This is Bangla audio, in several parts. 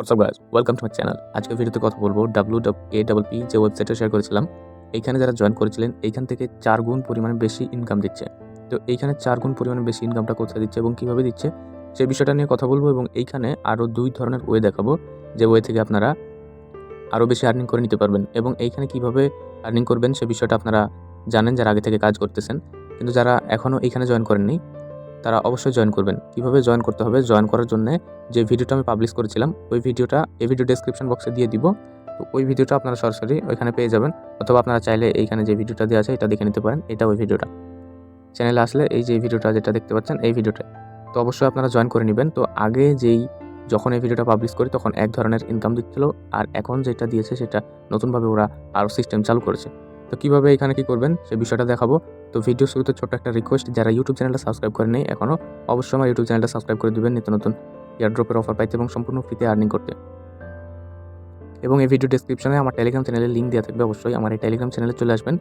What's up guys welcome to my channel আজকে ভিডিওতে কথা বলব ডাব্লু এ ডাবল পি যে ওয়েবসাইটটা শেয়ার করেছিলাম। এইখানে যারা জয়েন করেছিলেন এইখান থেকে চার গুণ পরিমাণে বেশি ইনকাম দিচ্ছে। তো এইখানে চার গুণ পরিমাণে বেশি ইনকামটা কোথায় দিচ্ছে এবং কীভাবে দিচ্ছে সেই বিষয়টা নিয়ে কথা বলব এবং এইখানে আরও দুই ধরনের ওয়ে দেখাবো, যে ওয়ে থেকে আপনারা আরও বেশি আর্নিং করে নিতে পারবেন এবং এইখানে কীভাবে আর্নিং করবেন সে বিষয়টা আপনারা জানেন যারা আগে থেকে কাজ করতেছেন। কিন্তু যারা এখনও এইখানে জয়েন করেননি তারা অবশ্যই জয়েন করবেন। কীভাবে জয়েন করতে হবে? জয়েন করার জন্য যে ভিডিওটা আমি পাবলিশ করেছিলাম, ওই ভিডিওটা এই ভিডিও ডেসক্রিপশন বক্সে দিয়ে দিব। তো ওই ভিডিওটা আপনারা সরাসরি ওইখানে পেয়ে যাবেন। অথবা আপনারা চাইলে এইখানে যে ভিডিওটা দেওয়া আছে, এটা দেখে নিতে পারেন। এটা ওই ভিডিওটা চ্যানেলে আসলে এই যে ভিডিওটা যেটা দেখতে পাচ্ছেন, এই ভিডিওটা তো অবশ্যই আপনারা জয়েন করে নেবেন। তো আগে যেই যখন এই ভিডিওটা পাবলিশ করি, তখন এক ধরনের ইনকাম দিচ্ছিল। আর এখন যেটা দিয়েছে, সেটা নতুনভাবে ওরা আরও সিস্টেম চালু করেছে। তো কীভাবে এখানে কী করবেন সেই বিষয়টা দেখাবো। তো ভিডিও শুরুতে ছোট একটা রিকোয়েস্ট যারা ইউটিউব চ্যানেলটা সাবস্ক্রাইব করে নেই এখনও অবশ্যই আমার ইউটিউব চ্যানেলটা সাবস্ক্রাইব করে দেবেন, নিত্য নতুন এয়ারড্রপের অফার পাইতে এবং সম্পূর্ণ ফ্রিতে আর্নিং করতে। এবং এই ভিডিও ডিসক্রিপশনে আমার টেলিগ্রাম চ্যানেলের লিঙ্ক দেওয়া থাকবে, অবশ্যই আমার এই টেলিগ্রাম চ্যানেলে চলে আসবেন।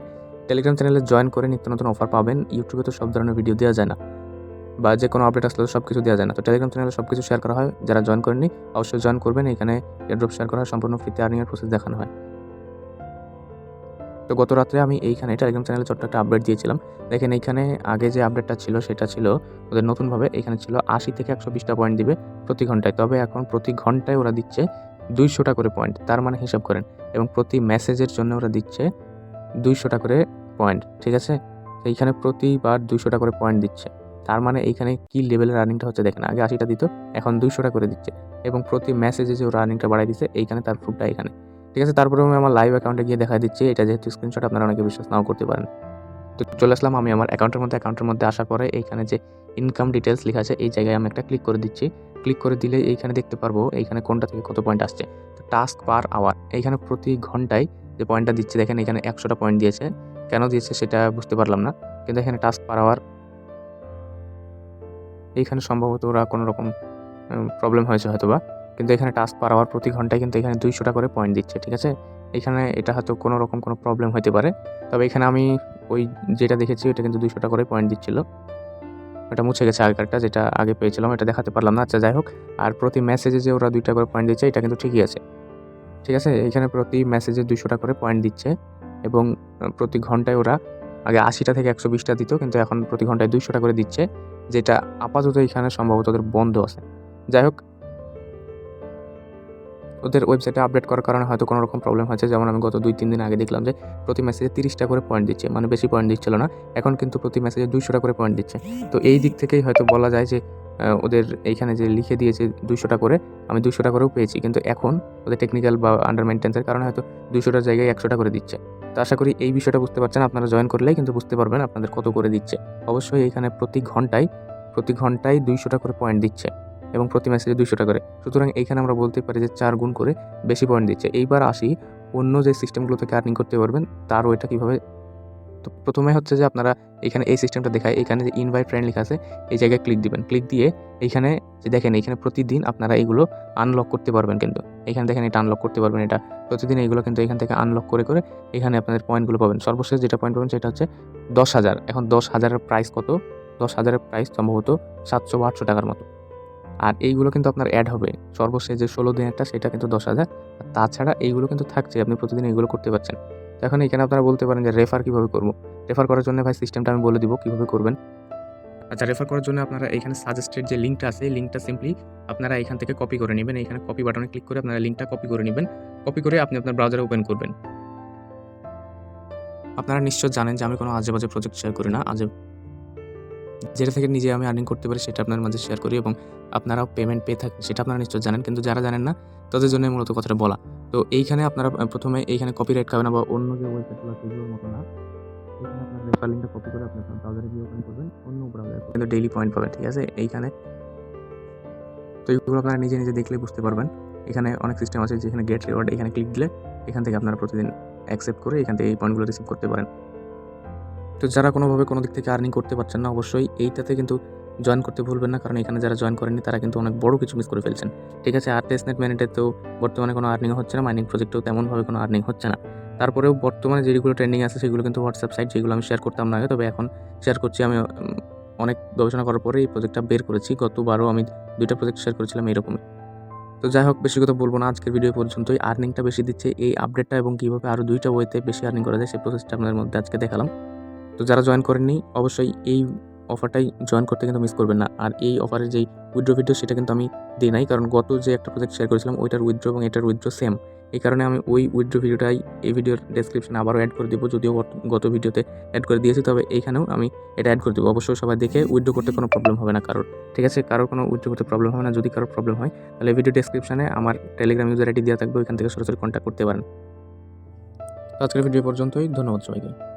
টেলিগ্রাম চ্যানেলে জয়েন করে নিত্য নতুন অফার পাবেন ইউটিউবে তো সব ধরনের ভিডিও দেওয়া যায় না বা যে কোনো আপডেট আসলে সব কিছু দেওয়া যায় না। তো টেলিগ্রাম চ্যানেলে সব কিছু শেয়ার করা হয়, যারা জয়েন করেননি, অবশ্যই জয়েন করবেন, এখানে এয়ারড্রপ শেয়ার করা সম্পূর্ণ ফ্রিতে আর্নিংয়ের প্রসেস দেখানো হয়। তো গত রাত্রে আমি এইখানে টেলিগ্রাম চ্যানেলে ছোট্ট একটা আপডেট দিয়েছিলাম। দেখেন এইখানে আগে যে আপডেটটা ছিল, সেটা ছিল ওদের নতুনভাবে এখানে ছিল আশি থেকে একশো বিশটা পয়েন্ট দিবে প্রতি ঘন্টায়। তবে এখন প্রতি ঘন্টায় ওরা দিচ্ছে দুইশোটা করে পয়েন্ট তার মানে হিসাব করেন। এবং প্রতি মেসেজের জন্য ওরা দিচ্ছে দুইশোটা করে পয়েন্ট ঠিক আছে? তো এইখানে প্রতিবার দুইশোটা করে পয়েন্ট দিচ্ছে। তার মানে এইখানে কি লেভেলের রানিংটা হচ্ছে দেখেন, আগে আশিটা দিত, এখন দুইশোটা করে দিচ্ছে। এবং প্রতি মেসেজে যে রানিংটা বাড়াই দিচ্ছে এইখানে তার প্রুফটা এখানে। ঠিক আছে? তারপরে আমি আমার লাইভ অ্যাকাউন্টে গিয়ে দেখা দিচ্ছি। এটা যেহেতু স্ক্রিনশট আপনারা অনেকে বিশ্বাস নাও করতে পারেন। তো চলে আসলাম আমি আমার অ্যাকাউন্টের মধ্যে। অ্যাকাউন্টের মধ্যে আসার পরে এইখানে যে ইনকাম ডিটেলস লেখা আছে, এই জায়গায় আমি একটা ক্লিক করে দিচ্ছি। ক্লিক করে দিলে এইখানে দেখতে পারব এইখানে কোনটা থেকে কত পয়েন্ট আসছে। তো টাস্ক পার আওয়ার এইখানে প্রতি ঘন্টায় যে পয়েন্টটা দিচ্ছে, দেখেন এখানে একশোটা পয়েন্ট দিয়েছে। কেন দিয়েছে সেটা বুঝতে পারলাম না। কিন্তু এখানে টাস্ক পার আওয়ার এইখানে সম্ভবত ওরা কোনো রকম প্রবলেম হয়েছে হয়তো বা কিন্তু এখানে টাস্ক পার আওয়ার প্রতি ঘন্টায় কিন্তু এখানে দুইশোটা করে পয়েন্ট দিচ্ছে, ঠিক আছে? এখানে এটা হয়তো কোনো রকম কোনো প্রবলেম হতে পারে। তবে এখানে আমি ওই যেটা দেখেছি ওটা কিন্তু দুইশোটা করে পয়েন্ট দিচ্ছিল। ওটা মুছে গেছে আগেরটা যেটা আগে পেয়েছিলাম, এটা দেখাতে পারলাম না। আচ্ছা যাই হোক। আর প্রতি মেসেজে যে ওরা দুইটা করে পয়েন্ট দিচ্ছে, এটা কিন্তু ঠিকই আছে। ঠিক আছে? এখানে প্রতি মেসেজে দুইশোটা করে পয়েন্ট দিচ্ছে এবং প্রতি ঘন্টায় ওরা আগে আশিটা থেকে একশো বিশটা দিত, কিন্তু এখন প্রতি ঘন্টায় দুইশোটা করে দিচ্ছে, যেটা আপাতত এখানে সম্ভবত ওদের বন্ধ আছে। যাই হোক ওদের ওয়েবসাইটে আপডেট করার কারণে হয়তো কোনো রকম প্রবলেম হয়েছে যেমন আমি গত দুই, তিন দিন আগে দেখলাম যে প্রতি মেসেজে তিরিশটা করে পয়েন্ট দিচ্ছে। মানে বেশি পয়েন্ট দিচ্ছিল না। এখন কিন্তু প্রতি মেসেজে দুইশোটা করে পয়েন্ট দিচ্ছে। তো এই দিক থেকেই হয়তো বলা যায় যে ওদের এইখানে যে লিখে দিয়েছে দুশোটা করে, আমি দুইশোটা করেও পেয়েছি। কিন্তু এখন ওদের টেকনিক্যাল বা আন্ডার মেনটেন্সের কারণে হয়তো দুশোটার জায়গায় একশোটা করে দিচ্ছে। তো আশা করি এই বিষয়টা বুঝতে পারছেন। আপনারা জয়েন করলেই কিন্তু বুঝতে পারবেন আপনাদের কত করে দিচ্ছে। অবশ্যই এখানে প্রতি ঘন্টায় প্রতি ঘন্টায় দুইশোটা করে পয়েন্ট দিচ্ছে। এবং প্রতি মেসেজে টাকা করে। সুতরাং এইখানে আমরা বলতে পারি যে চার গুণ করে বেশি পয়েন্ট দিচ্ছে। এইবার আসি অন্য যে সিস্টেমগুলো থেকে আর্নিং করতে পারবেন, তার ওইটা কীভাবে? তো প্রথমে হচ্ছে যে আপনারা এখানে এই সিস্টেমটা দেখায়, এখানে যে ইনভাইট ফ্রেন্ড লেখা আছে, এই জায়গায় ক্লিক দিবেন। ক্লিক দিয়ে এইখানে যে দেখেন এখানে প্রতিদিন আপনারা এইগুলো আনলক করতে পারবেন কিন্তু। এখানে দেখেন, এটা আনলক করতে পারবেন এটা। প্রতিদিন এইগুলো কিন্তু এখান থেকে আনলক করে করে এখানে আপনাদের পয়েন্টগুলো পাবেন। সর্বশেষ যেটা পয়েন্ট পাবেন সেটা হচ্ছে দশ হাজার। এখন দশ হাজারের প্রাইস কত? দশ হাজারের প্রাইস সম্ভবত সাতশো বা আটশো টাকার মতো। আর এইগুলো কিন্তু আপনার অ্যাড হবে। সর্বশেষ যে ষোলো দিনেরটা সেটা কিন্তু দশ হাজার। তাছাড়া এইগুলো কিন্তু থাকছে, আপনি প্রতিদিন এইগুলো করতে পারছেন। এখন এখানে আপনারা বলতে পারেন যে রেফার কীভাবে করব? রেফার করার জন্য ভাই সিস্টেমটা আমি বলে দিব কীভাবে করবেন। আচ্ছা রেফার করার জন্য আপনারা এখানে সাজেস্টেড যে লিঙ্কটা আছে, এই লিঙ্কটা সিম্পলি আপনারা এখান থেকে কপি করে নেবেন। এখানে কপি বাটনে ক্লিক করে আপনারা লিঙ্কটা কপি করে নেবেন। কপি করে আপনি আপনার ব্রাউজারে ওপেন করবেন। আপনারা নিশ্চয় জানেন যে আমি কোনো আজে বাজে প্রজেক্ট শেয়ার করি না। আজে যেটা থেকে নিজে আমি আর্নিং করতে পারি সেটা আপনার মাঝে শেয়ার করি এবং আপনারাও পেমেন্ট পেয়ে থাকেন সেটা আপনারা নিশ্চয় জানেন। কিন্তু যারা জানেন না, তাদের জন্য মূলত কথাটা বলা। তো এইখানে আপনারা প্রথমে এইখানে কপিরাইট খাবেন না বা অন্য যে ওয়েবসাইটগুলো আছে এগুলোর মতো না এখানে আপনার রেফার লিঙ্কটা কপি করে আপনি আপনার ব্রাউজারে গিয়ে ওপেন করবেন, অন্য ব্রাউজারে কিন্তু ডেইলি পয়েন্ট পাবেন, ঠিক আছে? এইখানে তো এইগুলো আপনারা নিজে নিজে দেখলে বুঝতে পারবেন। এখানে অনেক সিস্টেম আছে যেখানে গেট রিওয়ার্ড এখানে ক্লিক দিলে এখান থেকে আপনারা প্রতিদিন অ্যাকসেপ্ট করে এখান থেকে এই পয়েন্টগুলো রিসিভ করতে পারেন। তো যারা কোনোভাবে কোনো দিক থেকে আর্নিং করতে পারছেন না, অবশ্যই এইটাতে কিন্তু জয়েন করতে ভুলবেন না। কারণ এখানে যারা জয়েন করেনি তারা কিন্তু অনেক বড় কিছু মিস করে ফেলছেন। ঠিক আছে, আর টেস্টনেট ম্যানেটে তো বর্তমানে কোনো আর্নিং হচ্ছে না মাইনিং প্রজেক্টেও তেমনভাবে কোনো আর্নিং হচ্ছে না। তারপরেও বর্তমানে যেগুলো ট্রেন্ডিং আছে, সেগুলো কিন্তু হোয়াটসঅ্যাপ সাইট যেগুলো আমি শেয়ার করতাম না আগে, তবে এখন শেয়ার করছি। আমি অনেক গবেষণা করার পরে এই প্রজেক্টটা বের করেছি। গতবারও আমি দুইটা প্রজেক্ট শেয়ার করেছিলাম এরকমই তো যাই হোক, বেশি কথা বলব না। আজকের ভিডিও পর্যন্তই। আর্নিংটা বেশি দিচ্ছে এই আপডেটটা এবং কীভাবে আরও দুইটা ওয়েতে বেশি আর্নিং করা যায় সেই প্রসেসটা আপনাদের মধ্যে আজকে দেখালাম। তো যারা জয়েন করেননি, অবশ্যই এই অফারটাই জয়েন করতে কিন্তু মিস করবেন না। আর এই অফারের যেই উইথড্র ভিডিও সেটা কিন্তু আমি দিই নাই। কারণ গত যে একটা প্রজেক্ট শেয়ার করেছিলাম, ওইটার উইথড্র এবং এটার উইড্রো সেম এই কারণে আমি ওই উইথড্র ভিডিওটাই এই ভিডিওর ডেসক্রিপশনে আবারও অ্যাড করে দেবো। যদিও গত- ভিডিওতে অ্যাড করে দিয়েছি, তবে এইখানেও আমি এটা অ্যাড করে দেবো। অবশ্যই সবাই দেখে উইড্রো করতে কোনো প্রবলেম হবে না। কারোর, ঠিক আছে? কারোর কোনো উইড্রো করতে প্রবলেম হবে না। যদি কারোর প্রবলেম হয়, তাহলে ভিডিও ডেসক্রিপশনে আমার টেলিগ্রাম ইউজার আইডি দেওয়া থাকবে। ওইখান থেকে সরাসরি কন্ট্যাক্ট করতে পারেন। আজকের ভিডিও পর্যন্তই। ধন্যবাদ সবাইকে।